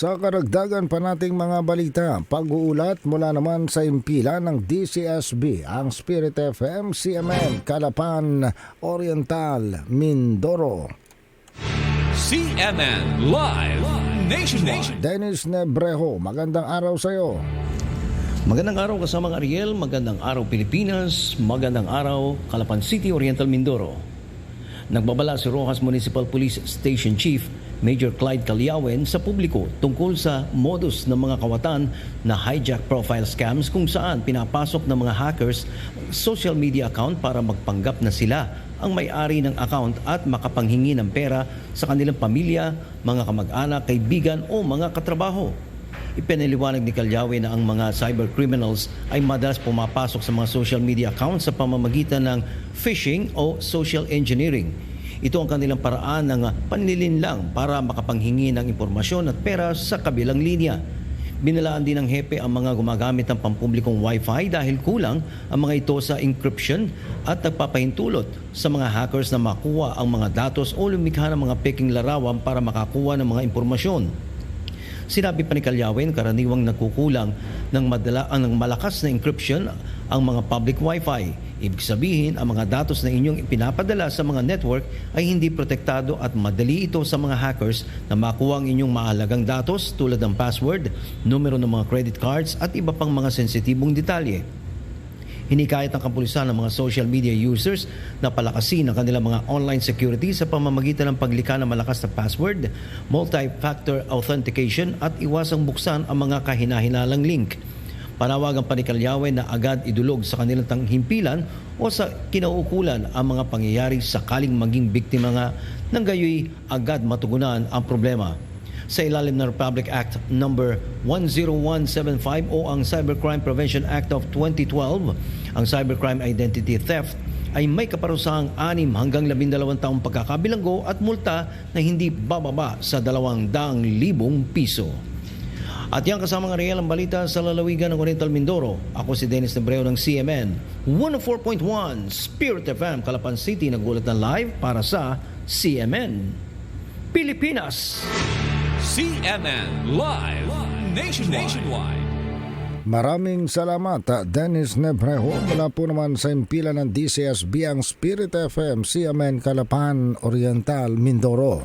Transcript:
Sa karagdagan pa nating mga balita, pag-uulat mula naman sa impila ng DCSB, ang Spirit FM, CMN, Calapan, Oriental, Mindoro. CNN Live Nationwide. Dennis Nebrejo, magandang araw sa iyo. Magandang araw kasamang Ariel, magandang araw Pilipinas, magandang araw Calapan City, Oriental Mindoro. Nagbabala si Rojas Municipal Police Station Chief Major Clyde Calyawen sa publiko tungkol sa modus ng mga kawatan na hijack profile scams kung saan pinapasok ng mga hackers social media account para magpanggap na sila ang may-ari ng account at makapanghingi ng pera sa kanilang pamilya, mga kamag-anak, kaibigan o mga katrabaho. Ipinaliwanag ni Calyawe na ang mga cyber criminals ay madalas pumapasok sa mga social media accounts sa pamamagitan ng phishing o social engineering. Ito ang kanilang paraan ng panlilinlang para makapanghingi ng impormasyon at pera sa kabilang linya. Binalaan din ng hepe ang mga gumagamit ng pampublikong wifi dahil kulang ang mga ito sa encryption at nagpapahintulot sa mga hackers na makuha ang mga datos o lumikha ng mga peking larawan para makakuha ng mga impormasyon. Sinabi pa ni Kalyawen, karaniwang nagkukulang ng, madala, ang ng malakas na encryption ang mga public wifi. Ibig sabihin, ang mga datos na inyong ipinapadala sa mga network ay hindi protektado at madali ito sa mga hackers na makuha ang inyong mahalagang datos tulad ng password, numero ng mga credit cards at iba pang mga sensitibong detalye. Hinikayat ng kapulisan ng mga social media users na palakasin ang kanilang mga online security sa pamamagitan ng paglikha ng malakas na password, multi-factor authentication at iwasang buksan ang mga kahinahinalang link. Panawagan pa ni Kalyawe na agad idulog sa kanilang tanghimpilan o sa kinauukulan ang mga pangyayari sakaling maging biktima nga ng gayoy agad matugunan ang problema sa ilalim ng Republic Act number 10175 o ang Cybercrime Prevention Act of 2012, ang cybercrime identity theft ay may kaparusahang 6 hanggang 12 taong pagkakabilanggo at multa na hindi bababa sa 200,000 piso. At yan kasama ng real ang balita sa lalawigan ng Oriental Mindoro. Ako si Dennis Nebreo ng CMN 104.1 Spirit FM Calapan City nagulat na live para sa CMN Pilipinas. CNN Live Nationwide. Maraming salamat, Dennis Nebrejo. Mula po naman sa impila ng DCSB, ang Spirit FM, CMN, Calapan, Oriental, Mindoro.